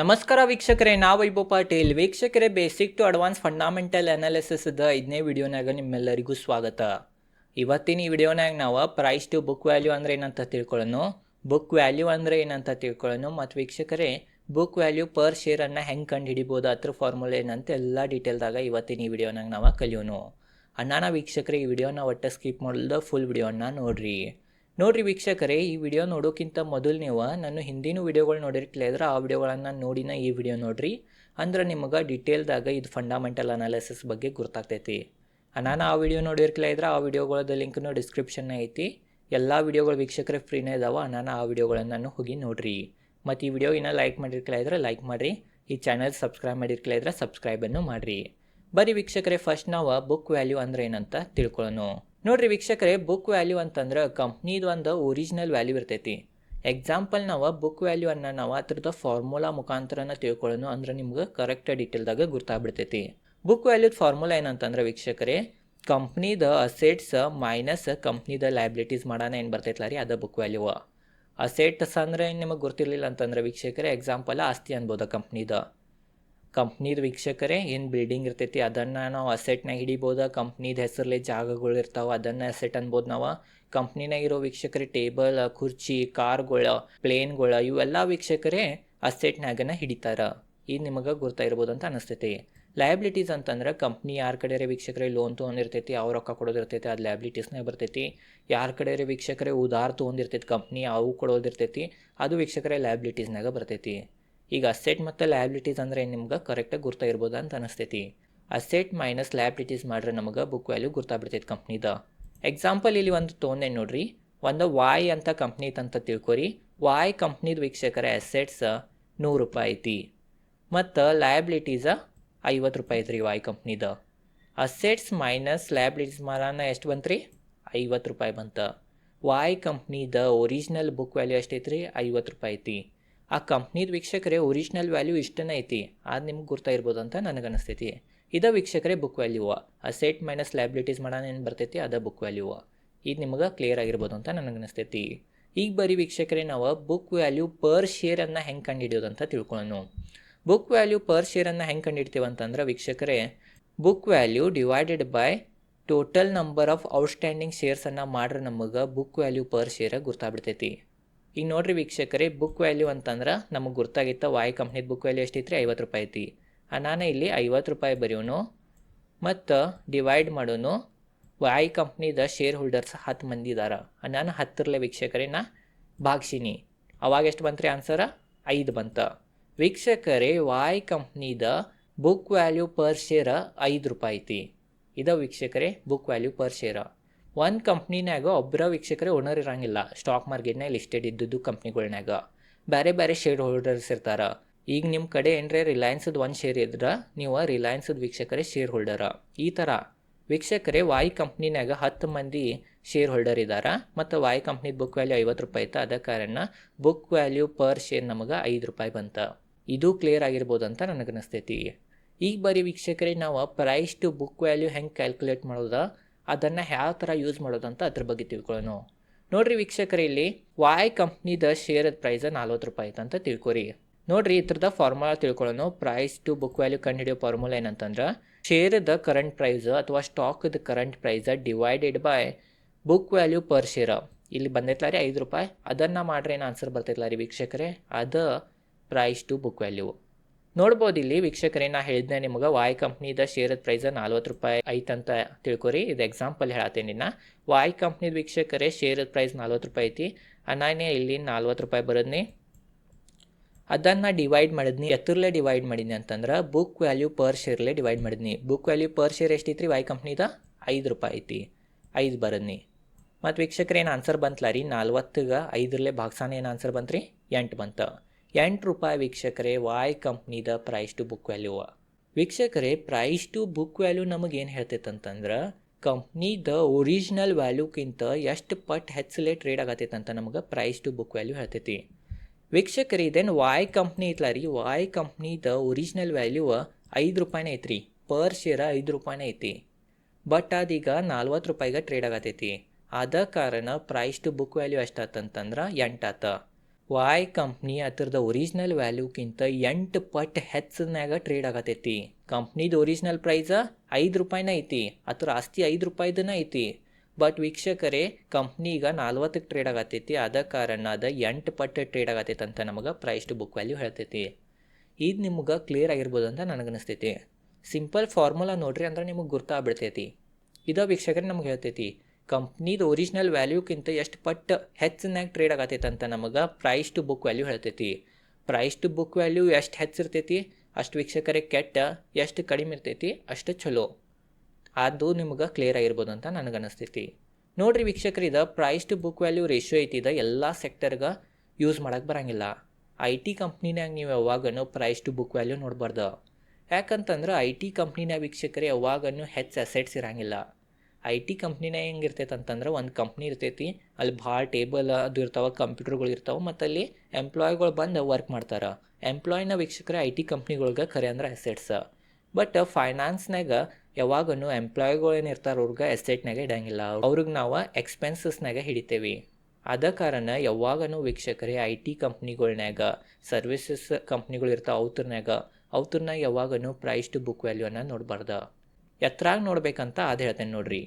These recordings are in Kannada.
ನಮಸ್ಕಾರ ವೀಕ್ಷಕರೇ ನಾ ವೈಭವ್ ಪಾಟೀಲ್. ವೀಕ್ಷಕರೇ ಬೇಸಿಕ್ ಟು ಅಡ್ವಾನ್ಸ್ ಫಂಡಾಮೆಂಟಲ್ ಅನಾಲಿಸಿಸ್ದ ಐದನೇ ವಿಡಿಯೋನಾಗ ನಿಮ್ಮೆಲ್ಲರಿಗೂ ಸ್ವಾಗತ. ಇವತ್ತಿನ ಈ ವಿಡಿಯೋನಾಗ ನಾವು ಪ್ರೈಸ್ ಟು ಬುಕ್ ವ್ಯಾಲ್ಯೂ ಅಂದ್ರೆ ಏನಂತ ತಿಳ್ಕೊಳ್ಳೋಣ. ಬುಕ್ ವ್ಯಾಲ್ಯೂ ಅಂದ್ರೆ ಏನಂತ ತಿಳ್ಕೊಳ್ಳೋಣ. ಮತ್ತು ವೀಕ್ಷಕರೇ ಬುಕ್ ವ್ಯಾಲ್ಯೂ ಪರ್ ಶೇರನ್ನು ಹೆಂಗೆ ಕಂಡು ಹಿಡಿಬೋದು ಅದ್ರ ಫಾರ್ಮುಲಾ ಏನಂತ ಎಲ್ಲ ಡೀಟೇಲ್ದಾಗ ಇವತ್ತಿನ ಈ ವಿಡಿಯೋನಾಗ ನಾವು ಕಲಿಯೋನು ಅಣ್ಣಾನ ವೀಕ್ಷಕರೇ, ಈ ವಿಡಿಯೋನ ಒಟ್ಟು ಸ್ಕಿಪ್ ಮಾಡಲ್ದ ಫುಲ್ ವಿಡಿಯೋನ ನೋಡ್ರಿ. ನೋಡ್ರಿ ವೀಕ್ಷಕರೇ, ಈ ವಿಡಿಯೋ ನೋಡೋಕ್ಕಿಂತ ಮೊದಲು ನೀವು ನಾನು ಹಿಂದಿನ ವಿಡಿಯೋಗಳು ನೋಡಿರ್ಲಿದ್ರೆ ಆ ವಿಡಿಯೋಗಳನ್ನು ನೋಡಿನ ಈ ವಿಡಿಯೋ ನೋಡ್ರಿ. ಅಂದ್ರೆ ನಿಮಗೆ ಡಿಟೇಲ್ದಾಗ ಇದು ಫಂಡಾಮೆಂಟಲ್ ಅನಾಲಿಸಿಸ್ ಬಗ್ಗೆ ಗೊತ್ತಾಗ್ತೈತಿ ನಾನು ಆ ವಿಡಿಯೋ ನೋಡಿರ್ಲಿದ್ರೆ ಆ ವಿಡಿಯೋಗಳದ ಲಿಂಕ್ನು ಡಿಸ್ಕ್ರಿಪ್ಷನ್ ಐತಿ. ಎಲ್ಲ ವಿಡಿಯೋಗಳು ವೀಕ್ಷಕರೇ ಫ್ರೀನೇ ಇದಾವೆ, ನಾನು ಆ ವಿಡಿಯೋಗಳನ್ನು ಹೋಗಿ ನೋಡ್ರಿ. ಮತ್ತು ಈ ವಿಡಿಯೋ ಇನ್ನೂ ಲೈಕ್ ಮಾಡಿರ್ಲಿದ್ರೆ ಲೈಕ್ ಮಾಡಿರಿ. ಈ ಚಾನಲ್ ಸಬ್ಸ್ಕ್ರೈಬ್ ಮಾಡಿರ್ಲಿದ್ರೆ ಸಬ್ಸ್ಕ್ರೈಬನ್ನು ಮಾಡಿರಿ. ಬರೀ ವೀಕ್ಷಕರೇ ಫಸ್ಟ್ ನಾವು ಬುಕ್ ವ್ಯಾಲ್ಯೂ ಅಂದ್ರೆ ಏನಂತ ತಿಳ್ಕೊಳ್ಳೋಣ ನೋಡ್ರಿ ವೀಕ್ಷಕರೇ ಬುಕ್ ವ್ಯಾಲ್ಯೂ ಅಂತಂದ್ರೆ ಕಂಪ್ನಿದು ಒಂದು ಒರಿಜಿನಲ್ ವ್ಯಾಲ್ಯೂ ಇರ್ತೈತಿ. ಎಕ್ಸಾಂಪಲ್ ನಾವು ಬುಕ್ ವ್ಯಾಲ್ಯೂ ಅನ್ನ ನಾವು ಅದ್ರದ್ದು ಫಾರ್ಮುಲಾ ಮುಖಾಂತರನ ತಿಳ್ಕೊಳ್ಳೋಣ ಅಂದ್ರೆ ನಿಮ್ಗೆ ಕರೆಕ್ಟ್ ಡೀಟೇಲ್ದಾಗ ಗೊತ್ತಾಗ್ಬಿಡ್ತೈತಿ ಬುಕ್ ವ್ಯಾಲ್ಯೂದ ಫಾರ್ಮುಲಾ ಏನಂತಂದ್ರೆ ವೀಕ್ಷಕರೇ ಕಂಪ್ನಿದ ಅಸೆಟ್ಸ್ ಮೈನಸ್ ಕಂಪ್ನಿದ ಲೈಬಿಲಿಟೀಸ್ ಮಾಡೋಣ ಏನು ಬರ್ತೈತಲ್ಲ ರೀ ಅದು ಬುಕ್ ವ್ಯಾಲ್ಯೂ ಅಸೆಟ್ಸ್ ಅಂದ್ರೆ ನಿಮಗೆ ಗೊತ್ತಿರಲಿಲ್ಲ ಅಂತಂದ್ರೆ ವೀಕ್ಷಕರೇ ಎಕ್ಸಾಂಪಲ್ ಆಸ್ತಿ ಅನ್ಬೋದು ಕಂಪ್ನಿದ ಕಂಪ್ನಿದ ವೀಕ್ಷಕರೇ, ಏನು ಬಿಲ್ಡಿಂಗ್ ಇರ್ತೈತಿ, ಅದನ್ನು ನಾವು ಅಸೆಟ್ನಾಗ ಹಿಡಿಬೋದು, ಕಂಪ್ನಿದ ಹೆಸರಲ್ಲಿ ಜಾಗಗಳು ಇರ್ತಾವೆ, ಅದನ್ನು ಅಸೆಟ್ ಅನ್ಬೋದು ನಾವು. ಕಂಪ್ನಿನಾಗ ಇರೋ ವೀಕ್ಷಕರೇ, ಟೇಬಲ್, ಕುರ್ಚಿ, ಕಾರ್ಗಳ, ಪ್ಲೇನ್ಗಳು, ಇವೆಲ್ಲ ವೀಕ್ಷಕರೇ ಅಸೆಟ್ನಾಗನ ಹಿಡಿತಾರ. ಇದು ನಿಮಗೆ ಗುರ್ತಾ ಇರ್ಬೋದು ಅಂತ ಅನಿಸ್ತೈತಿ. ಲಯಬಿಲಿಟೀಸ್ ಅಂತಂದ್ರೆ ಕಂಪ್ನಿ ಯಾರ ಕಡೆ ವೀಕ್ಷಕರೇ ಲೋನ್ ತೊಗೊಂಡಿರ್ತೈತಿ ಅವ್ರು ರೊಕ್ಕ ಕೊಡೋದಿರ್ತೈತಿ, ಅದು ಲಯಬಿಲಿಟೀಸ್ನಾಗ ಬರ್ತೈತಿ. ಯಾರ ಕಡೆ ವೀಕ್ಷಕರೇ ಉದಾರ ತೊಗೊಂಡಿರ್ತೈತಿ, ಕಂಪ್ನಿ ಅವು ಕೊಡೋದಿರ್ತೈತಿ, ಅದು ವೀಕ್ಷಕರೇ ಲಯಬಿಲಿಟೀಸ್ನಾಗ ಬರ್ತೈತಿ. ಈಗ ಅಸೆಟ್ ಮತ್ತು ಲಯಬಿಲಿಟೀಸ್ ಅಂದರೆ ನಿಮ್ಗೆ ಕರೆಕ್ಟಾಗಿ ಗುರ್ತಾ ಇರ್ಬೋದು ಅಂತ ಅನಿಸ್ತೈತಿ. ಅಸೆಟ್ ಮೈನಸ್ ಲಯಬಿಲಿಟೀಸ್ ಮಾಡ್ರೆ ನಮಗೆ ಬುಕ್ ವ್ಯಾಲ್ಯೂ ಗುರ್ತಾಗ್ಬಿಡ್ತೈತಿ ಕಂಪ್ನಿದ ಎಕ್ಸಾಂಪಲ್ ಇಲ್ಲಿ ಒಂದು ತೋನೆ ನೋಡ್ರಿ. ಒಂದು ವಾಯ್ ಅಂತ ಕಂಪ್ನಿ ಅಂತ ತಿಳ್ಕೊರಿ. ವಾಯ್ ಕಂಪ್ನಿದ ವೀಕ್ಷಕರ ಅಸೆಟ್ಸ್ ನೂರು ರೂಪಾಯಿ ಐತಿ. ಮತ್ತು ಲಯಬಿಲಿಟೀಸ ಐವತ್ತು ರೂಪಾಯಿ ಐತ್ರಿ ವಾಯ್ ಕಂಪ್ನಿದ ಅಸೆಟ್ಸ್ ಮೈನಸ್ ಲಯಬಿಲಿಟೀಸ್ ಮಾರಾನ ಎಷ್ಟು ಬಂತ್ರಿ? ಐವತ್ತು ರೂಪಾಯಿ ಬಂತ. ವಾಯ್ ಕಂಪ್ನಿದ ಒರಿಜಿನಲ್ ಬುಕ್ ವ್ಯಾಲ್ಯೂ ಎಷ್ಟೈತ್ರಿ? ಐವತ್ತು ರೂಪಾಯಿ ಐತಿ. ಆ ಕಂಪ್ನಿದ ವೀಕ್ಷಕರೇ ಒರಿಜಿನಲ್ ವ್ಯಾಲ್ಯೂ ಇಷ್ಟನೇ ಐತಿ. ಅದು ನಿಮ್ಗೆ ಗುರ್ತಾಗಿರ್ಬೋದು ಅಂತ ನನಗೆ ಅನಿಸ್ತೈತಿ ಇದ ವೀಕ್ಷಕರೇ book value asset minus liabilities ಮಾಡೋಣ ಏನು ಬರ್ತೈತಿ, ಅದ ಬುಕ್ ವ್ಯಾಲ್ಯೂ ಇದು ನಿಮಗೆ ಕ್ಲಿಯರ್ ಆಗಿರ್ಬೋದು ಅಂತ ನನಗೆ ಅನಿಸ್ತೈತಿ ಈಗ ಬರೀ ವೀಕ್ಷಕರೇ ನಾವು ಬುಕ್ ವ್ಯಾಲ್ಯೂ ಪರ್ ಶೇರನ್ನು ಹೆಂಗೆ ಕಂಡುಹಿಡಿಯೋದು ಅಂತ ತಿಳ್ಕೊಳ್ಳೋಣ ಬುಕ್ ವ್ಯಾಲ್ಯೂ ಪರ್ ಶೇರನ್ನು ಹೆಂಗೆ ಕಂಡುಹಿಡ್ತೀವಿ ಅಂತಂದ್ರೆ ವೀಕ್ಷಕರೇ book value divided by total number of outstanding ಶೇರ್ಸನ್ನು ಮಾಡ್ರೆ ನಮಗೆ ಬುಕ್ ವ್ಯಾಲ್ಯೂ ಪರ್ ಶೇರ ಗುರ್ತಾಗ್ಬಿಡ್ತೈತಿ. ಈಗ ನೋಡ್ರಿ ವೀಕ್ಷಕರೇ ಬುಕ್ ವ್ಯಾಲ್ಯೂ ಅಂತಂದ್ರೆ ನಮಗೆ ಗೊತ್ತಾಗಿತ್ತ ವಾಯ್ ಕಂಪ್ನಿದ ಬುಕ್ ವ್ಯಾಲ್ಯೂ ಎಷ್ಟೈತ್ರಿ? ಐವತ್ತು ರೂಪಾಯಿ ಐತಿ. ನಾನು ಇಲ್ಲಿ ಐವತ್ತು ರೂಪಾಯಿ ಬರೆಯೋನು, ಮತ್ತು ಡಿವೈಡ್ ಮಾಡೋನು ವಾಯ್ ಕಂಪ್ನಿದ ಶೇರ್ ಹೋಲ್ಡರ್ಸ್ ಹತ್ತು ಮಂದಿ ಇದಾರ. ನಾನು ಹತ್ತಿರಲೆ ವೀಕ್ಷಕರೇ, ನಾ ಭಾಗ್ಸಿನಿ. ಅವಾಗ ಎಷ್ಟು ಬಂತ್ರಿ ಆನ್ಸರ ಐದು ಬಂತ. ವೀಕ್ಷಕರೇ ವಾಯ್ ಕಂಪ್ನಿದ ಬುಕ್ ವ್ಯಾಲ್ಯೂ ಪರ್ ಶೇರ ಐದು ರೂಪಾಯಿ ಐತಿ. ಇದ ವೀಕ್ಷಕರೇ ಬುಕ್ ವ್ಯಾಲ್ಯೂ ಪರ್ ಶೇರ ಒಂದು ಕಂಪ್ನಿನಾಗ ಒಬ್ಬರ ವೀಕ್ಷಕರೇ ಓನರ್ ಇರಂಗಿಲ್ಲ. ಸ್ಟಾಕ್ ಮಾರ್ಕೆಟ್ನಾಗ ಲಿಸ್ಟೆಡ್ ಇದ್ದದ್ದು ಕಂಪ್ನಿಗಳ್ನಾಗ ಬೇರೆ ಬೇರೆ ಶೇರ್ ಹೋಲ್ಡರ್ಸ್ ಇರ್ತಾರೆ. ಈಗ ನಿಮ್ಮ ಕಡೆ ಏನ್ರೆ ರಿಲಯನ್ಸದ ಒಂದು ಶೇರ್ ಇದ್ರೆ, ನೀವು ರಿಲಯನ್ಸದ ವೀಕ್ಷಕರೇ ಶೇರ್ ಹೋಲ್ಡರ ಈ ಥರ ವೀಕ್ಷಕರೇ ವಾಯ್ ಕಂಪ್ನಿನಾಗ ಹತ್ತು ಮಂದಿ ಶೇರ್ ಹೋಲ್ಡರ್ ಇದ್ದಾರೆ ಮತ್ತು ವಾಯ್ ಕಂಪ್ನಿದ ಬುಕ್ ವ್ಯಾಲ್ಯೂ ಐವತ್ತು ರೂಪಾಯಿ ಇತ್ತು ಅದ ಕಾರಣ ಬುಕ್ ವ್ಯಾಲ್ಯೂ ಪರ್ ಶೇರ್ ನಮಗೆ ಐದು ರೂಪಾಯಿ ಬಂತ. ಇದು ಕ್ಲಿಯರ್ ಆಗಿರ್ಬೋದು ಅಂತ ನನಗೆ ಅನಿಸ್ತೈತಿ ಈಗ ಬರೀ ವೀಕ್ಷಕರೇ ನಾವು ಪ್ರೈಸ್ ಟು ಬುಕ್ ವ್ಯಾಲ್ಯೂ ಹೆಂಗೆ ಕ್ಯಾಲ್ಕುಲೇಟ್ ಮಾಡೋದ? ಅದನ್ನು ಯಾವ ಥರ ಯೂಸ್ ಮಾಡೋದು ಅಂತ ಅದ್ರ ಬಗ್ಗೆ ತಿಳ್ಕೊಳ್ಳೋಣ. ನೋಡ್ರಿ ವೀಕ್ಷಕರೇ, ಇಲ್ಲಿ ವಾಯ್ ಕಂಪ್ನಿದ ಶೇರದ ಪ್ರೈಸ್ ನಲ್ವತ್ತು ರೂಪಾಯಿ ಅಂತ ತಿಳ್ಕೊರಿ. ನೋಡ್ರಿ ಇದ್ರದ ಫಾರ್ಮುಲಾ ತಿಳ್ಕೊಳ್ಳೋಣ. ಪ್ರೈಸ್ ಟು ಬುಕ್ ವ್ಯಾಲ್ಯೂ ಕಂಡುಹಿಡಿಯೋ ಫಾರ್ಮುಲಾ ಏನಂತಂದ್ರೆ ಶೇರದ ಕರೆಂಟ್ ಪ್ರೈಸ್ ಅಥವಾ ಸ್ಟಾಕ್ದ current price divided by book value per share ಇಲ್ಲಿ ಬಂದೈತಲ್ಲ ರೀ ಐದು ರೂಪಾಯಿ. ಅದನ್ನು ಮಾಡ್ರಿ ಏನು ಆನ್ಸರ್ ಬರ್ತೈತಲ್ಲ ರೀ ವೀಕ್ಷಕರೇ, ಅದು ಪ್ರೈಸ್ ಟು ಬುಕ್ ವ್ಯಾಲ್ಯೂ ನೋಡ್ಬೋದು ಇಲ್ಲಿ ವೀಕ್ಷಕರೇ, ನಾ ಹೇಳಿದ್ನೆ ನಿಮಗೆ ವಾಯ್ ಕಂಪ್ನಿದ ಶೇರದ ಪ್ರೈಸ್ ನಲ್ವತ್ತು ರೂಪಾಯಿ ಐತಂತ ತಿಳ್ಕೊರಿ. ಇದು ಎಕ್ಸಾಂಪಲ್ ಹೇಳತ್ತೀನಿ ನಾ ವಾಯ್ ಕಂಪ್ನಿದ ವೀಕ್ಷಕರೇ ಶೇರದ ಪ್ರೈಸ್ ನಲ್ವತ್ತು ರೂಪಾಯಿ ಐತಿ. ಅನಾನೇ ಇಲ್ಲಿ ನಲ್ವತ್ತು ರೂಪಾಯಿ ಬರೋದ್ನಿ. ಅದನ್ನು ಡಿವೈಡ್ ಮಾಡಿದ್ನಿ ಎತ್ತರಲ್ಲೇ ಡಿವೈಡ್ ಮಾಡಿದ್ನಿ ಅಂತಂದ್ರೆ ಬುಕ್ ವ್ಯಾಲ್ಯೂ ಪರ್ ಶೇರ್ಲೆ ಡಿವೈಡ್ ಮಾಡಿದ್ನಿ. ಬುಕ್ ವ್ಯಾಲ್ಯೂ ಪರ್ ಶೇರ್ ಎಷ್ಟೈತ್ರಿ ವಾಯ್ ಕಂಪ್ನಿದ ಐದು ರೂಪಾಯಿ ಐತಿ. ಐದು ಬರದ್ನಿ. ಮತ್ತು ವೀಕ್ಷಕರೇನು ಆನ್ಸರ್ ಬಂತಲ್ಲ ರೀ? ನಲ್ವತ್ತಿಗೆ ಐದರಲ್ಲೇ ಭಾಗ್ಸಾನ ಏನು ಆನ್ಸರ್ ಬಂತ್ರಿ? ಎಂಟು ಬಂತ. ಎಂಟು ರೂಪಾಯಿ ವೀಕ್ಷಕರೇ ವಾಯ್ ಕಂಪ್ನಿದ ಪ್ರೈಸ್ ಟು ಬುಕ್ ವ್ಯಾಲ್ಯೂ ವೀಕ್ಷಕರೇ ಪ್ರೈಸ್ ಟು ಬುಕ್ ವ್ಯಾಲ್ಯೂ ನಮಗೆ ಏನು ಹೇಳ್ತೈತೆ ಅಂತಂದ್ರೆ ಕಂಪ್ನಿದ ಒರಿಜಿನಲ್ ವ್ಯಾಲ್ಯೂಕ್ಕಿಂತ ಎಷ್ಟು ಪಟ್ ಹೆಚ್ಚಲೇ ಟ್ರೇಡ್ ಆಗತ್ತೈತೆ ಅಂತ ನಮಗೆ ಪ್ರೈಸ್ ಟು ಬುಕ್ ವ್ಯಾಲ್ಯೂ ಹೇಳ್ತೈತಿ. ವೀಕ್ಷಕರಿ, ಇದೇನು ವಾಯ್ ಕಂಪ್ನಿ ಐತ್ಲ ರೀ? ವಾಯ್ ಕಂಪ್ನಿದ ಒರಿಜಿನಲ್ ವ್ಯಾಲ್ಯೂ ಐದು ರೂಪಾಯಿನೇ ಐತ್ರಿ. ಪರ್ ಶೇರ ಐದು ರೂಪಾಯಿನೇ ಐತಿ. ಬಟ್ ಅದೀಗ ನಲ್ವತ್ತು ರೂಪಾಯಿಗೆ ಟ್ರೇಡ್ ಆಗತ್ತೈತಿ ಆದ ಕಾರಣ ಪ್ರೈಸ್ ಟು ಬುಕ್ ವ್ಯಾಲ್ಯೂ ಎಷ್ಟಾತಂತಂದ್ರೆ ಎಂಟಾತ ವಾಯ್ ಕಂಪ್ನಿ ಅದ್ರದ್ದು ಒರಿಜಿನಲ್ ವ್ಯಾಲ್ಯೂಕ್ಕಿಂತ ಎಂಟು ಪಟ್ ಹೆಚ್ಚನ್ಯಾಗ ಟ್ರೇಡ್ ಆಗತೈತಿ. ಕಂಪ್ನಿದು ಒರಿಜಿನಲ್ ಪ್ರೈಸ ಐದು ರೂಪಾಯಿನ ಐತಿ, ಅದ್ರ ಆಸ್ತಿ ಐದು ರೂಪಾಯಿದನ ಐತಿ. ಬಟ್ ವೀಕ್ಷಕರೇ ಕಂಪ್ನಿ ಈಗ ನಾಲ್ವತ್ತಕ್ಕೆ ಟ್ರೇಡ್ ಆಗತೈತಿ ಅದ ಕಾರಣ ಅದ ಎಂಟು ಪಟ್ ಟ್ರೇಡ್ ಆಗತೈತಿ ಅಂತ ನಮಗೆ ಪ್ರೈಸ್ ಟು ಬುಕ್ ವ್ಯಾಲ್ಯೂ ಹೇಳ್ತೈತಿ. ಇದು ನಿಮ್ಗೆ ಕ್ಲಿಯರ್ ಆಗಿರ್ಬೋದು ಅಂತ ನನಗನ್ನಿಸ್ತೈತಿ. ಸಿಂಪಲ್ ಫಾರ್ಮುಲಾ ನೋಡ್ರಿ ಅಂದ್ರೆ ನಿಮಗೆ ಗುರ್ತಾಗ್ಬಿಡ್ತೈತಿ. ಇದ ವೀಕ್ಷಕರೇ ನಮ್ಗೆ ಹೇಳ್ತೈತಿ ಕಂಪ್ನಿದು ಒರಿಜಿನಲ್ ವ್ಯಾಲ್ಯೂಕ್ಕಿಂತ ಎಷ್ಟು ಪಟ್ಟು ಹೆಚ್ಚಿನಾಗ ಟ್ರೇಡ್ ಆಗತೈತೆ ಅಂತ ನಮಗೆ ಪ್ರೈಸ್ ಟು ಬುಕ್ ವ್ಯಾಲ್ಯೂ ಹೇಳ್ತೈತಿ. ಪ್ರೈಸ್ ಟು ಬುಕ್ ವ್ಯಾಲ್ಯೂ ಎಷ್ಟು ಹೆಚ್ಚಿರ್ತೈತಿ, ಅಷ್ಟು ವೀಕ್ಷಕರೇ ಕೆಟ್ಟ, ಎಷ್ಟು ಕಡಿಮೆ ಇರ್ತೈತಿ, ಅಷ್ಟು ಚಲೋ. ಅದು ನಿಮ್ಗೆ ಕ್ಲಿಯರ್ ಆಗಿರ್ಬೋದು ಅಂತ ನನಗೆ ಅನಿಸ್ತೈತಿ. ನೋಡ್ರಿ ವೀಕ್ಷಕರು, ಇದು price to book value ratio ಐತಿ, ಇದು ಎಲ್ಲ ಸೆಕ್ಟರ್ಗೆ ಯೂಸ್ ಮಾಡೋಕ್ಕೆ ಬರಂಗಿಲ್ಲ. ಐ ಟಿ ಕಂಪ್ನಿನಾಗ ನೀವು ಯಾವಾಗನೂ ಪ್ರೈಸ್ ಟು ಬುಕ್ ವ್ಯಾಲ್ಯೂ ನೋಡಬಾರ್ದು. ಯಾಕಂತಂದ್ರೆ ಐ ಟಿ ಕಂಪ್ನಿನ ವೀಕ್ಷಕರು ಯಾವಾಗನೂ ಹೆಚ್ಚು ಅಸೆಟ್ಸ್ ಇರಂಗಿಲ್ಲ. ಐ ಟಿ ಕಂಪ್ನಿನ ಹೆಂಗಿರ್ತೈತೆ ಅಂತಂದ್ರೆ ಒಂದು ಕಂಪ್ನಿ ಇರ್ತೈತಿ, ಅಲ್ಲಿ ಭಾಳ ಟೇಬಲ್ ಅದು ಇರ್ತಾವೆ, ಕಂಪ್ಯೂಟರ್ಗಳು ಇರ್ತಾವೆ, ಮತ್ತು ಅಲ್ಲಿ ಎಂಪ್ಲಾಯ್ಗಳು ಬಂದು ವರ್ಕ್ ಮಾಡ್ತಾರೆ. ಎಂಪ್ಲಾಯ್ನ ವೀಕ್ಷಕರೇ ಐ ಟಿ ಕಂಪ್ನಿಗಳಿಗೆ ಖರೆ ಅಂದ್ರೆ ಎಸೆಟ್ಸ ಬಟ್ ಫೈನಾನ್ಸ್ನಾಗ ಯಾವಾಗೂ ಎಂಪ್ಲಾಯ್ಗಳು ಏನು ಇರ್ತಾರೆ, ಅವ್ರಿಗೆ ಎಸ್ಟೇಟ್ನಾಗ ಇಡಂಗಿಲ್ಲ. ಅವ್ರಿಗೆ ನಾವು ಎಕ್ಸ್ಪೆನ್ಸಸ್ನಾಗ ಹಿಡಿತೇವೆ. ಅದ ಕಾರಣ ಯಾವಾಗನು ವೀಕ್ಷಕರೇ ಐ ಟಿ ಕಂಪ್ನಿಗಳ್ನ್ಯಾಗ ಸರ್ವಿಸಸ್ ಕಂಪ್ನಿಗಳು ಇರ್ತಾವೆ ಅವ್ರನ್ಯಾಗ ಅವ್ರನ್ನ ಯಾವಾಗನು ಪ್ರೈಸ್ ಟು ಬುಕ್ ವ್ಯಾಲ್ಯೂನ ನೋಡಬಾರ್ದು. ಎತ್ತರಾಗ ನೋಡ್ಬೇಕಂತ ಅದು ಹೇಳ್ತೇನೆ ನೋಡ್ರಿ.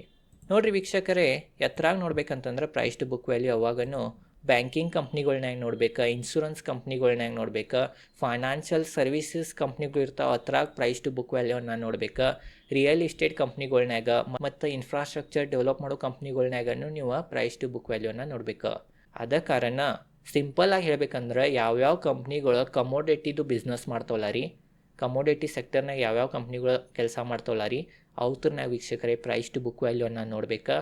ನೋಡ್ರಿ ವೀಕ್ಷಕರೇ ಎತ್ತರಾಗ ನೋಡ್ಬೇಕಂತಂದ್ರೆ ಪ್ರೈಸ್ ಟು ಬುಕ್ ವ್ಯಾಲ್ಯೂ ಅವಾಗೂ ಬ್ಯಾಂಕಿಂಗ್ ಕಂಪ್ನಿಗಳ್ನಾಗ ನೋಡ್ಬೇಕು ಇನ್ಶೂರೆನ್ಸ್ ಕಂಪ್ನಿಗಳ್ನಾಗ ನೋಡ್ಬೇಕು ಫೈನಾನ್ಷಿಯಲ್ ಸರ್ವಿಸಸ್ ಕಂಪ್ನಿಗಳು ಇರ್ತಾವೆ ಅದ್ರಾಗ ಪ್ರೈಸ್ ಟು ಬುಕ್ ವ್ಯಾಲ್ಯೂನ ನೋಡ್ಬೇಕು ರಿಯಲ್ ಎಸ್ಟೇಟ್ ಕಂಪ್ನಿಗಳ್ನಾಗ ಮತ್ತು ಇನ್ಫ್ರಾಸ್ಟ್ರಕ್ಚರ್ ಡೆವಲಪ್ ಮಾಡೋ ಕಂಪ್ನಿಗಳ್ನಾಗೂ ನೀವು ಪ್ರೈಸ್ ಟು ಬುಕ್ ವ್ಯಾಲ್ಯೂನ ನೋಡ್ಬೇಕು. ಅದ ಕಾರಣ ಸಿಂಪಲ್ ಆಗಿ ಹೇಳ್ಬೇಕಂದ್ರೆ ಯಾವ್ಯಾವ ಕಂಪ್ನಿಗಳು ಕಮೋಡಿಟಿದು ಬಿಸ್ನೆಸ್ ಮಾಡ್ತಾವಲ್ಲ ರೀ ಕಮೋಡಿಟಿ ಸೆಕ್ಟರ್ನಾಗ ಯಾವ್ಯಾವ ಕಂಪ್ನಿಗಳು ಕೆಲಸ ಮಾಡ್ತಾವಲ್ಲ ರೀ? ಅವ್ರನ್ನಾಗ ವೀಕ್ಷಕರೇ ಪ್ರೈಸ್ ಟು ಬುಕ್ ವ್ಯಾಲ್ಯೂನ ನೋಡ್ಬೇಕು.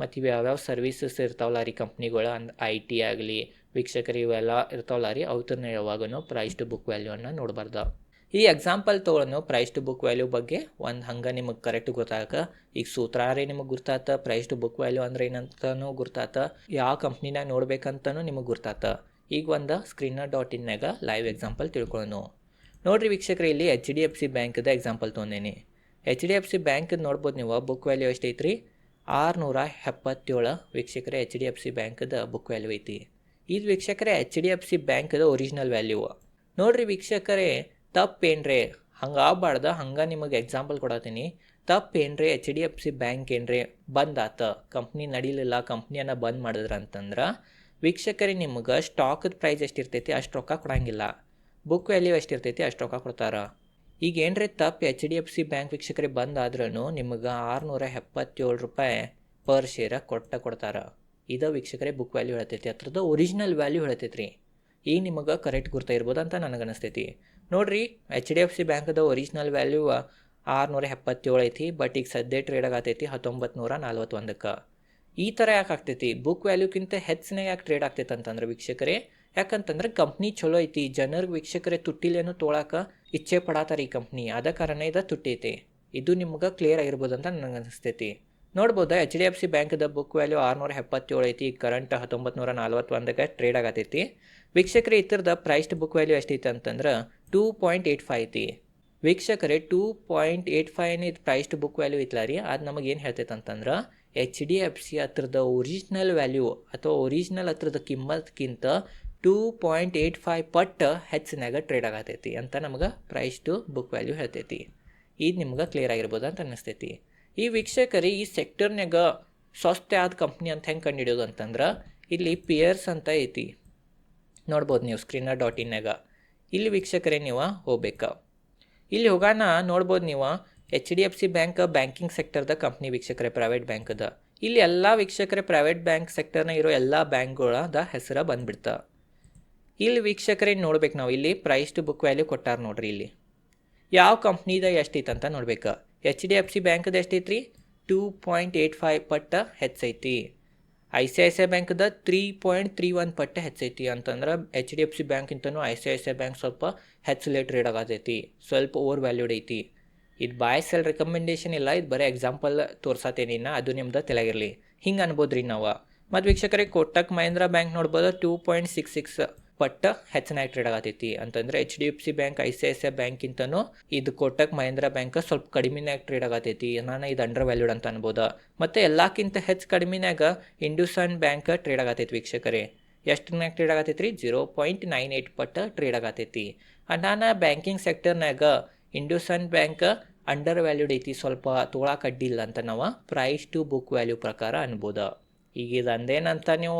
ಮತ್ತು ಇವು ಯಾವ್ಯಾವ ಸರ್ವಿಸಸ್ ಇರ್ತಾವಲ್ಲ ರೀ ಕಂಪ್ನಿಗಳು ಅಂದ್ ಐ ಟಿ ಆಗಲಿ, ವೀಕ್ಷಕರು ಇವೆಲ್ಲ ಇರ್ತಾವಲ್ಲ ರೀ ಅವ್ರನ್ನ ಯಾವಾಗೂ ಪ್ರೈಸ್ ಟು ಬುಕ್ ವ್ಯಾಲ್ಯೂನ ನೋಡಬಾರ್ದು. ಈ ಎಕ್ಸಾಂಪಲ್ ತೊಗೊಳನು ಪ್ರೈಸ್ ಟು ಬುಕ್ ವ್ಯಾಲ್ಯೂ ಬಗ್ಗೆ ಒಂದು ಹಂಗೆ ನಿಮಗೆ ಕರೆಕ್ಟ್ ಗೊತ್ತಾಗ ಈಗ ಸೂತ್ರಾರೇ ನಿಮಗೆ ಗುರ್ತಾತ ಪ್ರೈಸ್ ಟು ಬುಕ್ ವ್ಯಾಲ್ಯೂ ಅಂದ್ರೆ ಏನಂತನೂ ಗುರ್ತಾತ. ಯಾವ ಕಂಪ್ನಿನಾಗ ನೋಡ್ಬೇಕಂತನೂ ನಿಮಗೆ ಗುರ್ತಾತ. ಈಗ ಒಂದು ಸ್ಕ್ರೀನರ್ ಡಾಟ್ ಇನ್ನಾಗ ಲೈವ್ ಎಕ್ಸಾಂಪಲ್ ತಿಳ್ಕೊಳ್ಳೋಣ ನೋಡ್ರಿ ವೀಕ್ಷಕರೇ, ಇಲ್ಲಿ ಎಚ್ ಡಿ ಎಫ್ ಸಿ ಬ್ಯಾಂಕ್ದ ಎಕ್ಸಾಂಪಲ್ ತೊಗೊಂಡೇನಿ. ಎಚ್ ಡಿ ಎಫ್ ಸಿ ಬ್ಯಾಂಕ್ದು ನೋಡ್ಬೋದು ನೀವು ಬುಕ್ ವ್ಯಾಲ್ಯೂ ಎಷ್ಟೈತ್ರಿ? ಆರುನೂರ ಎಪ್ಪತ್ತೇಳು ವೀಕ್ಷಕರೇ ಎಚ್ ಡಿ ಎಫ್ ಸಿ ಬ್ಯಾಂಕ್ದ ಬುಕ್ ವ್ಯಾಲ್ಯೂ ಐತಿ. ಇದು ವೀಕ್ಷಕರೇ ಎಚ್ ಡಿ ಎಫ್ ಸಿ ಬ್ಯಾಂಕ್ದ ಒರಿಜಿನಲ್ ವ್ಯಾಲ್ಯೂ ನೋಡ್ರಿ ವೀಕ್ಷಕರೇ, ತಪ್ಪೇನ್ರಿ? ಹಂಗೆ ಆಗ್ಬಾರ್ದು, ಹಂಗೆ ನಿಮಗೆ ಎಕ್ಸಾಂಪಲ್ ಕೊಡತ್ತೀನಿ ತಪ್ಪೇನ್ರಿ? H D F C bank ಏನ್ರಿ? ಬಂದ್ ಆತ ಕಂಪ್ನಿ ನಡೀಲಿಲ್ಲ ಕಂಪ್ನಿಯನ್ನು ಬಂದ್ ಮಾಡಿದ್ರ ಅಂತಂದ್ರೆ ವೀಕ್ಷಕರೇ, ನಿಮ್ಗೆ ಸ್ಟಾಕದ ಪ್ರೈಸ್ ಎಷ್ಟಿರ್ತೈತಿ, ಅಷ್ಟು ರೊಕ್ಕ ಕೊಡಂಗಿಲ್ಲ. ಬುಕ್ ವ್ಯಾಲ್ಯೂ ಎಷ್ಟಿರ್ತೈತಿ? ಅಷ್ಟು ರೊಕ್ಕ ಕೊಡ್ತಾರೆ. ಈಗ ಏನ್ರಿ ತಪ್ಪು H D F C bank ವೀಕ್ಷಕರಿಗೆ ಬಂದಾದ್ರೂ ನಿಮಗೆ ಆರುನೂರ ಎಪ್ಪತ್ತೇಳು ರೂಪಾಯಿ ಪರ್ ಶೇರ ಕೊಟ್ಟ ಕೊಡ್ತಾರೆ. ಇದು ವೀಕ್ಷಕರೇ ಬುಕ್ ವ್ಯಾಲ್ಯೂ ಹೇಳ್ತೈತಿ. ಅದ್ರದ್ದು ಒರಿಜಿನಲ್ ವ್ಯಾಲ್ಯೂ ಹೇಳ್ತೈತಿ ರೀ ಈಗ ನಿಮಗೆ ಕರೆಕ್ಟ್ ಗುರ್ತ ಇರ್ಬೋದು ಅಂತ ನನಗೆ ಅನಿಸ್ತೈತಿ. ನೋಡ್ರಿ ಎಚ್ ಡಿ ಎಫ್ ಸಿ ಬ್ಯಾಂಕದ ಒರಿಜಿನಲ್ ವ್ಯಾಲ್ಯೂ ಆರುನೂರ ಎಪ್ಪತ್ತೇಳು ಐತಿ ಬಟ್ ಈಗ ಸದ್ಯ ಟ್ರೇಡ್ ಆಗತೈತಿ ಹತ್ತೊಂಬತ್ತು ನೂರ ನಲ್ವತ್ತೊಂದಕ್ಕೆ. ಈ ಥರ ಯಾಕೆ ಆಗ್ತೈತಿ? ಬುಕ್ ವ್ಯಾಲ್ಯೂಕ್ಕಿಂತ ಹೆಚ್ಚಿನ ಯಾಕೆ ಟ್ರೇಡ್ ಆಗ್ತೈತೆ ಅಂತಂದ್ರೆ ವೀಕ್ಷಕರೇ ಯಾಕಂತಂದ್ರೆ ಕಂಪ್ನಿ ಚಲೋ ಐತಿ ಜನರಿಗೆ ವೀಕ್ಷಕರೇ ತುಟ್ಟಿಲೇನು ತೋಳಕ ಇಚ್ಛೆ ಪಡಾತಾರ ಈ ಕಂಪ್ನಿ ಆದ ಕಾರಣ ಇದು ತುಟ್ಟೈತಿ. ಇದು ನಿಮ್ಗೆ ಕ್ಲಿಯರ್ ಆಗಿರ್ಬೋದು ಅಂತ ನನಗೆ ಅನಿಸ್ತೈತಿ. ನೋಡ್ಬೋದು ಎಚ್ ಡಿ ಎಫ್ ಸಿ ಬ್ಯಾಂಕ್ದ ಬುಕ್ ವ್ಯಾಲ್ಯೂ ಆರುನೂರ ಎಪ್ಪತ್ತೇಳು ಐತಿ ಕರೆಂಟ್ ಹತ್ತೊಂಬತ್ತು ನೂರ ನಲ್ವತ್ತೊಂದಕ್ಕೆ ಟ್ರೇಡ್ ಆಗತೈತಿ. ವೀಕ್ಷಕರೇ ಇತರದ ಪ್ರೈಸ್ಡ್ ಬುಕ್ ವ್ಯಾಲ್ಯೂ ಎಷ್ಟೈತೆ ಅಂತಂದ್ರೆ ಟೂ ಪಾಯಿಂಟ್ ಏಯ್ಟ್ ಫೈವ್ ಐತಿ. ವೀಕ್ಷಕರೇ ಟೂ ಪಾಯಿಂಟ್ ಏಯ್ಟ್ ಫೈವ್ ಇದು ಪ್ರೈಸ್ಡ್ ಬುಕ್ ವ್ಯಾಲ್ಯೂ ಇತ್ತಲ್ಲ ರೀ. ಅದು ನಮಗೆ ಏನು ಹೇಳ್ತೈತೆ ಅಂತಂದ್ರೆ ಎಚ್ ಡಿ ಎಫ್ ಸಿ ಹತ್ರದ ಒರಿಜಿನಲ್ ವ್ಯಾಲ್ಯೂ ಅಥವಾ ಒರಿಜಿನಲ್ ಹತ್ರದ ಕಿಮ್ಮತ್ಗಿಂತ ಟೂ ಪಾಯಿಂಟ್ ಏಯ್ಟ್ ಫೈವ್ ಪಟ್ ಹೆಚ್ಚಿನಾಗ ಟ್ರೇಡ್ ಆಗತೈತಿ ಅಂತ ನಮ್ಗೆ ಪ್ರೈಸ್ ಟು ಬುಕ್ ವ್ಯಾಲ್ಯೂ ಹೇಳ್ತೈತಿ. ಇದು ನಿಮ್ಗೆ ಕ್ಲಿಯರ್ ಆಗಿರ್ಬೋದು ಅಂತ ಅನ್ನಿಸ್ತೈತಿ. ಈ ವೀಕ್ಷಕರಿ ಈ ಸೆಕ್ಟರ್ನಾಗ ಸ್ವಸ್ಥ ಆದ ಕಂಪ್ನಿ ಅಂತ ಹೆಂಗೆ ಕಂಡುಹಿಡಿಯೋದು ಅಂತಂದ್ರೆ, ಇಲ್ಲಿ ಪಿಯರ್ಸ್ ಅಂತ ಐತಿ. ನೋಡ್ಬೋದು ನೀವು ಸ್ಕ್ರೀನರ್ ಡಾಟ್ ಇನ್ನಾಗ ಇಲ್ಲಿ ವೀಕ್ಷಕರೇ ನೀವು ಹೋಗ್ಬೇಕು. ಇಲ್ಲಿ ಹೋಗೋಣ, ನೋಡ್ಬೋದು ನೀವು H D F C bank banking ಸೆಕ್ಟರ್ದ company ವೀಕ್ಷಕರೇ ಪ್ರೈವೇಟ್ ಬ್ಯಾಂಕ್ದ ಇಲ್ಲಿ ಎಲ್ಲ ವೀಕ್ಷಕರೇ ಪ್ರೈವೇಟ್ ಬ್ಯಾಂಕ್ ಸೆಕ್ಟರ್ನ ಇರೋ ಎಲ್ಲ ಬ್ಯಾಂಕ್ಗಳದ ಹೆಸರು ಬಂದ್ಬಿಡ್ತಾ. ಇಲ್ಲಿ ವೀಕ್ಷಕರೇ ನೋಡ್ಬೇಕು ನಾವು. ಇಲ್ಲಿ ಪ್ರೈಸ್ ಟು ಬುಕ್ ವ್ಯಾಲ್ಯೂ ಕೊಟ್ಟಾರ ನೋಡ್ರಿ ಇಲ್ಲಿ. ಯಾವ ಕಂಪ್ನಿದ ಎಷ್ಟೈತೆ ಅಂತ ನೋಡ್ಬೇಕು. ಎಚ್ ಡಿ ಎಫ್ ಸಿ ಬ್ಯಾಂಕ್ದ ರೀ ಟೂ ಪಾಯಿಂಟ್ ಏಯ್ಟ್ ಫೈವ್ ಪಟ್ಟ ಹೆಚ್ಚೈತಿ. I C I C I ಬ್ಯಾಂಕ್ದ three point three one ಪಟ್ಟ ಹೆಚ್ಚೈತಿ ಅಂತಂದ್ರೆ H D F C ಬ್ಯಾಂಕಿಂತನೂ I C I C I bank ಸ್ವಲ್ಪ ಹೆಚ್ಚು ಲೇಟ್ ರೇಡ್ ಆಗತೈತಿ ಸ್ವಲ್ಪ ಓವರ್ ವ್ಯಾಲ್ಯೂಡ್ ಐತಿ. ಇದು ಬಾಯ್ ಸೆಲ್ ರೆಕಮೆಂಡೇಶನ್ ಇಲ್ಲ, ಇದು ಬರೀ ಎಕ್ಸಾಂಪಲ್ ತೋರ್ಸತ್ತೇನಿನ್ನ ಅದು ನಿಮ್ದು ತೆಲಗಿರಲಿ ಹಿಂಗೆ ಅನ್ಬೋದ್ರಿ ನಾವು. ಮತ್ತು ವೀಕ್ಷಕರಿಗೆ ಕೋಟಕ್ ಮಹೇಂದ್ರ ಬ್ಯಾಂಕ್ ನೋಡ್ಬೋದು? ಟೂ ಪಾಯಿಂಟ್ ಸಿಕ್ಸ್ ಸಿಕ್ಸ್ ಪಟ್ಟ ಹೆಚ್ಚನಾಗಿ ಟ್ರೇಡ್ ಆಗತೈತಿ ಅಂತಂದ್ರೆ H D F C bank I C I C I ಬ್ಯಾಂಕಿಂತನೂ ಇದು ಕೋಟಕ್ ಮಹೇಂದ್ರ ಬ್ಯಾಂಕ್ ಸ್ವಲ್ಪ ಕಡಿಮೆನಾಗ ಟ್ರೇಡ್ ಆಗತೈತಿ ನಾನು ಇದು ಅಂಡರ್ ವ್ಯಾಲ್ಯೂಡ್ ಅಂತ ಅನ್ಬೋದು. ಮತ್ತು ಎಲ್ಲಕ್ಕಿಂತ ಹೆಚ್ಚು ಕಡಿಮೆನಾಗ ಇಂಡೂಸನ್ ಬ್ಯಾಂಕ್ ಟ್ರೇಡ್ ಆಗತೈತಿ ವೀಕ್ಷಕರೇ. ಎಷ್ಟರ್ನಾಗ ಟ್ರೇಡ್ ಆಗತೈತಿ ರೀ ಜೀರೋ ಪಾಯಿಂಟ್ ನೈನ್ ಏಯ್ಟ್ ಪಟ್ಟು ಟ್ರೇಡ್ ಆಗತೈತಿ ನಾನು ಬ್ಯಾಂಕಿಂಗ್ ಸೆಕ್ಟರ್ನಾಗ ಇಂಡೋಸನ್ ಬ್ಯಾಂಕ್ ಅಂಡರ್ ವ್ಯಾಲ್ಯೂಡ್ ಐತಿ ಸ್ವಲ್ಪ ತೊಗೊಳಕ್ಕೆ ಅಡ್ಡಿಲ್ಲ ಅಂತ ನಾವು ಪ್ರೈಸ್ ಟು ಬುಕ್ ವ್ಯಾಲ್ಯೂ ಪ್ರಕಾರ ಅನ್ಬೋದು. ಈಗ ಇದು ಅಂದೇನಂತ ನೀವು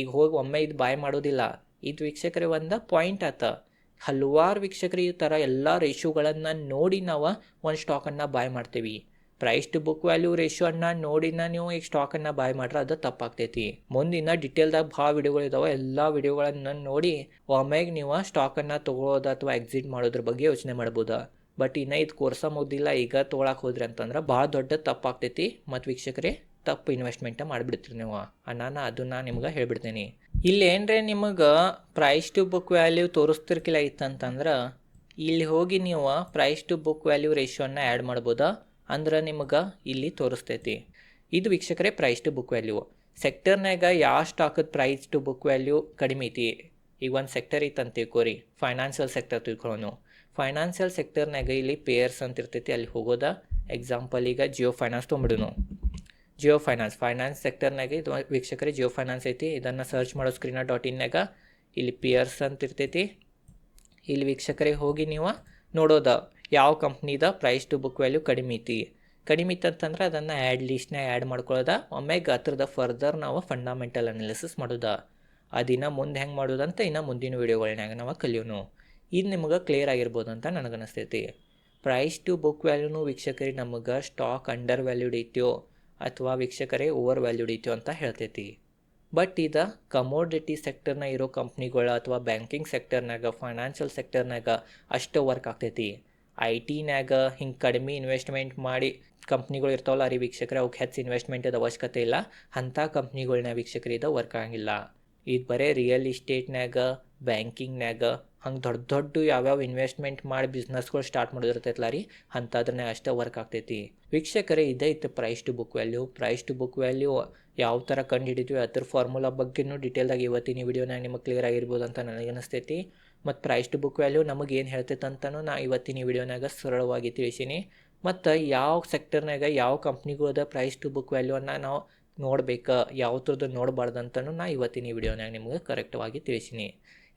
ಈಗ ಹೋಗಿ ಒಮ್ಮೆ ಇದು ಬಾಯ್ ಮಾಡೋದಿಲ್ಲ. ಇದು ವೀಕ್ಷಕರೇ ಒಂದು ಪಾಯಿಂಟ್ ಆತ. ಹಲವಾರು ವೀಕ್ಷಕರು ಈ ಥರ ಎಲ್ಲ ರೇಷಿಯೋಗಳನ್ನು ನೋಡಿ ನಾವು ಒಂದು ಸ್ಟಾಕನ್ನು ಬಾಯ್ ಮಾಡ್ತೀವಿ. ಪ್ರೈಸ್ ಟು ಬುಕ್ ವ್ಯಾಲ್ಯೂ ರೇಷಿಯೋನ ನೋಡಿನ ನೀವು ಈಗ ಸ್ಟಾಕನ್ನು ಬಾಯ್ ಮಾಡ್ರೆ ಅದು ತಪ್ಪಾಗ್ತೈತಿ. ಮುಂದಿನ ಡಿಟೇಲ್ದಾಗ ಭಾಳ ವಿಡಿಯೋಗಳು ಇದಾವೆ ಎಲ್ಲ ವಿಡಿಯೋಗಳನ್ನು ನೋಡಿ ಒಮ್ಮೆಗೆ ನೀವು ಸ್ಟಾಕನ್ನು ತೊಗೊಳೋದು ಅಥವಾ ಎಕ್ಸಿಟ್ ಮಾಡೋದ್ರ ಬಗ್ಗೆ ಯೋಚನೆ ಮಾಡ್ಬೋದು. ಬಟ್ ಇನ್ನೂ ಇದು ಕೋರ್ಸ ಮುಗ್ದಿಲ್ಲ ಈಗ ತೊಗೊಳಕ್ಕೆ ಹೋದ್ರಿ ಅಂತಂದ್ರೆ ಭಾಳ ದೊಡ್ಡ ತಪ್ಪಾಗ್ತೈತಿ ಮತ್ತು ವೀಕ್ಷಕರೇ ತಪ್ಪು ಇನ್ವೆಸ್ಟ್ಮೆಂಟ ಮಾಡಿಬಿಡ್ತೀರಿ ನೀವು. ನಾನು ಅದನ್ನ ನಿಮ್ಗೆ ಹೇಳ್ಬಿಡ್ತೀನಿ. ಇಲ್ಲಿ ಏನ್ರಿ ನಿಮಗೆ ಪ್ರೈಸ್ ಟು ಬುಕ್ ವ್ಯಾಲ್ಯೂ ತೋರಿಸ್ತಿರ್ಕಿಲ್ಲ ಇತ್ತಂತಂದ್ರೆ, ಇಲ್ಲಿ ಹೋಗಿ ನೀವು ಪ್ರೈಸ್ ಟು ಬುಕ್ ವ್ಯಾಲ್ಯೂ ರೇಷಿಯೋನ ಆ್ಯಡ್ ಮಾಡ್ಬೋದಾ? ಅಂದ್ರೆ ನಿಮಗೆ ಇಲ್ಲಿ ತೋರಿಸ್ತೈತಿ. ಇದು ವೀಕ್ಷಕರೇ ಪ್ರೈಸ್ ಟು ಬುಕ್ ವ್ಯಾಲ್ಯೂ ಸೆಕ್ಟರ್ನಾಗ ಯಾವ ಸ್ಟಾಕದ ಪ್ರೈಸ್ ಟು ಬುಕ್ ವ್ಯಾಲ್ಯೂ ಕಡಿಮೆ ಐತಿ? ಈಗ ಒಂದು ಸೆಕ್ಟರ್ ಐತೆ ಅಂತ ತಿಳ್ಕೊರಿ ಫೈನಾನ್ಷಿಯಲ್ ಸೆಕ್ಟರ್ ತಿಳ್ಕೊಳ್ಳೋನು ಫೈನಾನ್ಷಿಯಲ್ ಸೆಕ್ಟರ್ನಾಗ ಇಲ್ಲಿ ಪೇಯರ್ಸ್ ಅಂತ ಇರ್ತೈತಿ ಅಲ್ಲಿ ಹೋಗೋದ? ಎಕ್ಸಾಂಪಲ್ ಈಗ ಜಿಯೋ ಫೈನಾನ್ಸ್ ತೊಗೊಂಬಿಡೋನು. ಜಿಯೋ ಫೈನಾನ್ಸ್ ಫೈನಾನ್ಸ್ ಸೆಕ್ಟರ್ನಾಗೆ ಇದು ವೀಕ್ಷಕರೇ ಜಿಯೋ ಫೈನಾನ್ಸ್ ಐತಿ. ಇದನ್ನು ಸರ್ಚ್ ಮಾಡೋ ಸ್ಕ್ರೀನ ಡಾಟ್ ಇನ್ನಾಗ ಇಲ್ಲಿ ಪಿಯರ್ಸ್ ಅಂತ ಇರ್ತೈತಿ. ಇಲ್ಲಿ ವೀಕ್ಷಕರೇ, ಹೋಗಿ ನೀವು ನೋಡೋದ. ಯಾವ ಕಂಪ್ನಿದ ಪ್ರೈಸ್ ಟು ಬುಕ್ ವ್ಯಾಲ್ಯೂ ಕಡಿಮೆ ಐತಿ. ಕಡಿಮೆ ಇತ್ತಂತಂದ್ರೆ ಅದನ್ನು ಆ್ಯಡ್ ಲಿಸ್ಟ್ನ ಆ್ಯಡ್ ಮಾಡ್ಕೊಳ್ಳೋದ ಒಮ್ಮೆ ಗಾತ್ರದ ಫರ್ದರ್ ನಾವು ಫಂಡಮೆಂಟಲ್ ಅನಾಲಿಸಿಸ್ ಮಾಡೋದ. ಅದಿನ ಮುಂದೆ ಹೆಂಗೆ ಮಾಡೋದಂತ ಇನ್ನು ಮುಂದಿನ ವೀಡಿಯೋಗಳನ್ನಾಗ ನಾವು ಕಲಿಯೋನು. ಇದು ನಿಮಗೆ ಕ್ಲಿಯರ್ ಆಗಿರ್ಬೋದು ಅಂತ ನನಗನ್ನಿಸ್ತೈತಿ. ಪ್ರೈಸ್ ಟು ಬುಕ್ ವ್ಯಾಲ್ಯೂನು ವೀಕ್ಷಕರಿ, ನಮಗೆ ಸ್ಟಾಕ್ ಅಂಡರ್ ವ್ಯಾಲ್ಯೂಡ್ ಐತ್ಯೋ ಅಥವಾ ವೀಕ್ಷಕರೇ ಓವರ್ ವ್ಯಾಲ್ಯೂಡ್ ಇತ್ತು ಅಂತ ಹೇಳ್ತೈತಿ. ಬಟ್ ಇದು ಕಮೋಡಿಟಿ ಸೆಕ್ಟರ್ನ ಇರೋ ಕಂಪ್ನಿಗಳು ಅಥವಾ ಬ್ಯಾಂಕಿಂಗ್ ಸೆಕ್ಟರ್ನಾಗ ಫೈನಾನ್ಷಿಯಲ್ ಸೆಕ್ಟರ್ನಾಗ ಅಷ್ಟು ವರ್ಕ್ ಆಗ್ತೈತಿ. ಐ ಟಿನಾಗ ಹಿಂಗೆ ಕಡಿಮೆ ಇನ್ವೆಸ್ಟ್ಮೆಂಟ್ ಮಾಡಿ ಕಂಪ್ನಿಗಳು ಇರ್ತಾವಲ್ಲ ರೀ ವೀಕ್ಷಕರೇ ಅವಕ್ಕೆ ಹೆಚ್ಚು ಇನ್ವೆಸ್ಟ್ಮೆಂಟದ ಅವಶ್ಯಕತೆ ಇಲ್ಲ. ಅಂಥ ಕಂಪ್ನಿಗಳನ್ನ ವೀಕ್ಷಕರಿದ ವರ್ಕ್ ಆಗಂಗಿಲ್ಲ. ಇದು ಬರೀ ರಿಯಲ್ ಇಸ್ಟೇಟ್ನಾಗ ಬ್ಯಾಂಕಿಂಗ್ನ್ಯಾಗ ಹಂಗೆ ದೊಡ್ಡ ದೊಡ್ಡ ಯಾವ್ಯಾವ ಇನ್ವೆಸ್ಟ್ಮೆಂಟ್ ಮಾಡಿ ಬಿಸ್ನೆಸ್ಗಳು ಸ್ಟಾರ್ಟ್ ಮಾಡೋದಿರ್ತೈತಲ್ಲ ರೀ ಅಂಥದ್ರನ್ನೇ ಅಷ್ಟೇ ವರ್ಕ್ ಆಗ್ತೈತಿ. ವೀಕ್ಷಕರೇ, ಇದೇ ಇತ್ತು price to book value price to book value ಯಾವ ಥರ ಕಂಡು ಹಿಡಿತೀವಿ ಅದ್ರ ಫಾರ್ಮುಲಾ ಬಗ್ಗೆನೂ ಡಿಟೇಲ್ದಾಗ ಇವತ್ತಿನ ವಿಡಿಯೋನಾಗ ನಿಮಗೆ ಕ್ಲಿಯರ್ ಆಗಿರ್ಬೋದು ಅಂತ ನನಗೆ ಅನಿಸ್ತೈತಿ. ಮತ್ತು ಪ್ರೈಸ್ ಟು ಬುಕ್ ವ್ಯಾಲ್ಯೂ ನಮಗೆ ಏನು ಹೇಳ್ತೈತೆ ಅಂತಲೂ ನಾ ಇವತ್ತಿನ ವಿಡಿಯೋನಾಗ ಸರಳವಾಗಿ ತಿಳಿಸೀನಿ. ಮತ್ತು ಯಾವ ಸೆಕ್ಟರ್ನಾಗ ಯಾವ ಕಂಪ್ನಿಗಳದ ಪ್ರೈಸ್ ಟು ಬುಕ್ ವ್ಯಾಲ್ಯೂವನ್ನು ನಾವು ನೋಡ್ಬೇಕು, ಯಾವ ಥರದ್ದು ನೋಡಬಾರ್ದು ಅಂತಲೂ ನಾ ಇವತ್ತಿನ ವಿಡಿಯೋನಾಗ ನಿಮಗೆ ಕರೆಕ್ಟಾಗಿ ತಿಳಿಸೀನಿ.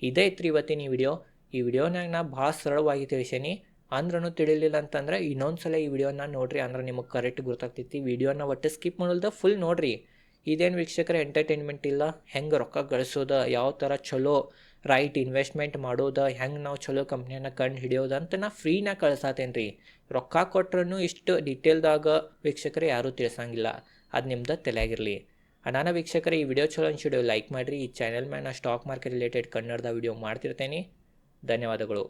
ಇದೇ ಇತ್ತು ಇವತ್ತಿನ ಈ ವಿಡಿಯೋ. ಈ ವಿಡಿಯೋನಾಗ ನಾ ಭಾಳ ಸರಳವಾಗಿ ತಿಳಿಸೇನಿ. ಅಂದ್ರೂ ತಿಳಿಲಿಲ್ಲ ಅಂತಂದ್ರೆ ಇನ್ನೊಂದು ಸಲ ಈ ವಿಡಿಯೋನ ನೋಡ್ರಿ ಅಂದ್ರೆ ನಿಮಗೆ ಕರೆಕ್ಟ್ ಗೊತ್ತಾಗ್ತೈತಿ. ವಿಡಿಯೋನ ಒಟ್ಟು ಸ್ಕಿಪ್ ಮಾಡಲ್ದ ಫುಲ್ ನೋಡ್ರಿ. ಇದೇನು ವೀಕ್ಷಕರ ಎಂಟರ್ಟೈನ್ಮೆಂಟ್ ಇಲ್ಲ. ಹೆಂಗೆ ರೊಕ್ಕ ಗಳಿಸೋದು, ಯಾವ ಥರ ಚಲೋ ರೈಟ್ ಇನ್ವೆಸ್ಟ್ಮೆಂಟ್ ಮಾಡೋದು, ಹೆಂಗೆ ನಾವು ಚಲೋ ಕಂಪ್ನಿಯನ್ನ ಕಂಡು ಹಿಡಿಯೋದು ಅಂತ ನಾ ಫ್ರೀನಾಗ ಕಳ್ಸಾತೇನೆ ರೀ ರೊಕ್ಕ ಕೊಟ್ರೂ ಇಷ್ಟು ಡೀಟೇಲ್ದಾಗ ವೀಕ್ಷಕರು ಯಾರೂ ತಿಳಿಸಂಗಿಲ್ಲ. ಅದು ನಿಮ್ದು ತಲೆಯಾಗಿರಲಿ ನಾನು ವೀಕ್ಷಕರೇ, ಈ ವಿಡಿಯೋ ಚಲೋ ಅನ್ಸಿಡಿಯೋ ಲೈಕ್ ಮಾಡಿರಿ. ಈ ಚಾನಲ್ ಮೇಲೆ ನಾ ಸ್ಟಾಕ್ ಮಾರ್ಕೆಟ್ ರಿಲೇಟೆಡ್ ಕನ್ನಡದ ವಿಡಿಯೋ ಮಾಡ್ತಿರ್ತೇನೆ. ಧನ್ಯವಾದಗಳು.